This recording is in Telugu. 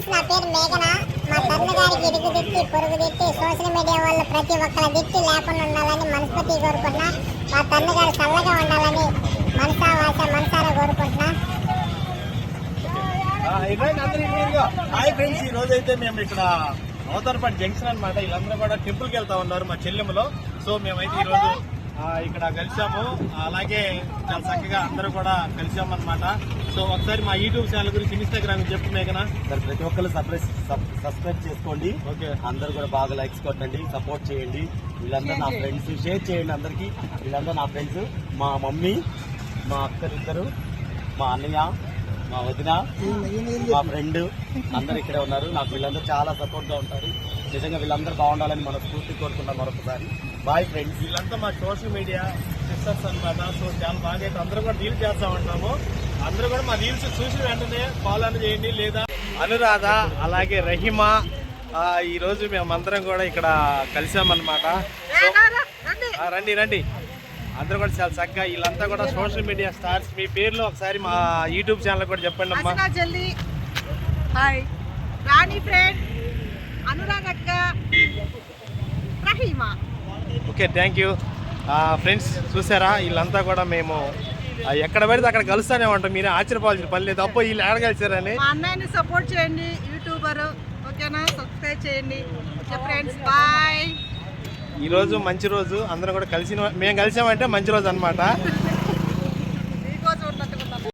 ఫ్రెండ్స్ నా పేరు మేఘన. మా తల్లి గారికి ఇరుగు తిట్టి పొరుగు తిట్టి సోషల్ మీడియా వాళ్ళు ప్రతి ఒక్కరి తిట్టి లేకుండా ఉండాలని మనస్ఫూర్తి కోరుకుంటున్నా. మా తల్లి గారు చల్లగా ఉండాలని మనసా వాస మనసారా కోరుకుంటున్నా. హాయ్ ఫ్రెండ్స్ ఈ రోజు అయితే మేము ఇక్కడ అవతరపాటి జంక్షన్ అనమాట వీళ్ళందరూ కూడా టెంపుల్కి వెళ్తా ఉన్నారు మా చెల్లెములో సో మేమైతే ఈరోజు ఇక్కడ కలిసాము అలాగే చాలా చక్కగా అందరూ కూడా కలిసాము అనమాట సో ఒకసారి మా యూట్యూబ్ ఛానల్ గురించి ఇన్స్టాగ్రామ్ చెప్పు మేఘనా సార్ ప్రతి ఒక్కరు సబ్స్క్రైబ్ సబ్స్క్రైబ్ చేసుకోండి. ఓకే. అందరూ కూడా బాగా లైక్స్ కొట్టండి సపోర్ట్ చేయండి. వీళ్ళందరూ నా ఫ్రెండ్స్ షేర్ చేయండి. అందరికి. వీళ్ళందరూ నా ఫ్రెండ్స్ మా మమ్మీ మా అక్కలు ఇద్దరు మా అన్నయ్య మా వదిన మా ఫ్రెండ్ అందరు ఇక్కడే ఉన్నారు. నాకు వీళ్ళందరూ చాలా సపోర్ట్గా ఉంటారు. నిజంగా వీళ్ళందరూ బాగుండాలని మన స్ఫూర్తి కోరుకుంటాం మరొకసారి. బాయ్ ఫ్రెండ్స్ వీళ్ళంతా మా సోషల్ మీడియా సిస్టర్స్ అన్నమాట. సో చాలా బాగా అయితే అందరూ కూడా రీల్స్ చేస్తా ఉంటాము అందరూ కూడా మా రీల్స్ చూసిన వెంటనే ఫాలో చేయండి. లేదా అనురాధ అలాగే రహిమా ఆ, ఈ రోజు మేమందరం కూడా ఇక్కడ కలిసామన్నమాట. రండి రండి. అందరూ కూడా చాలా చక్కగా వీళ్ళంతా కూడా సోషల్ మీడియా స్టార్స్. మీ పేర్లు ఒకసారి మా యూట్యూబ్ ఛానల్ కూడా చెప్పండి అమ్మా. జల్లి. హాయ్ రాణి ఫ్రెండ్ అనురాగ్ అక్క Rahima. Okay thank you friends చూసారా? వీళ్ళంతా కూడా మేము ఎక్కడ పడితే అక్కడ కలుస్తానే ఉంటాం. మీరే ఆశ్చర్యపోవాల్సిన పని లేదు. అప్పో వీళ్ళు ఎక్కడ కలిసారని. మా అన్నయ్యని సపోర్ట్ చేయండి యూట్యూబర్. ఓకేనా సబ్స్క్రైబ్ చేయండి. ఓకే ఫ్రెండ్స్ బాయ్ ఈ రోజు మంచి రోజు. అందరం కూడా కలిసి మేము కలిసామంటే మంచి రోజు అన్నమాట.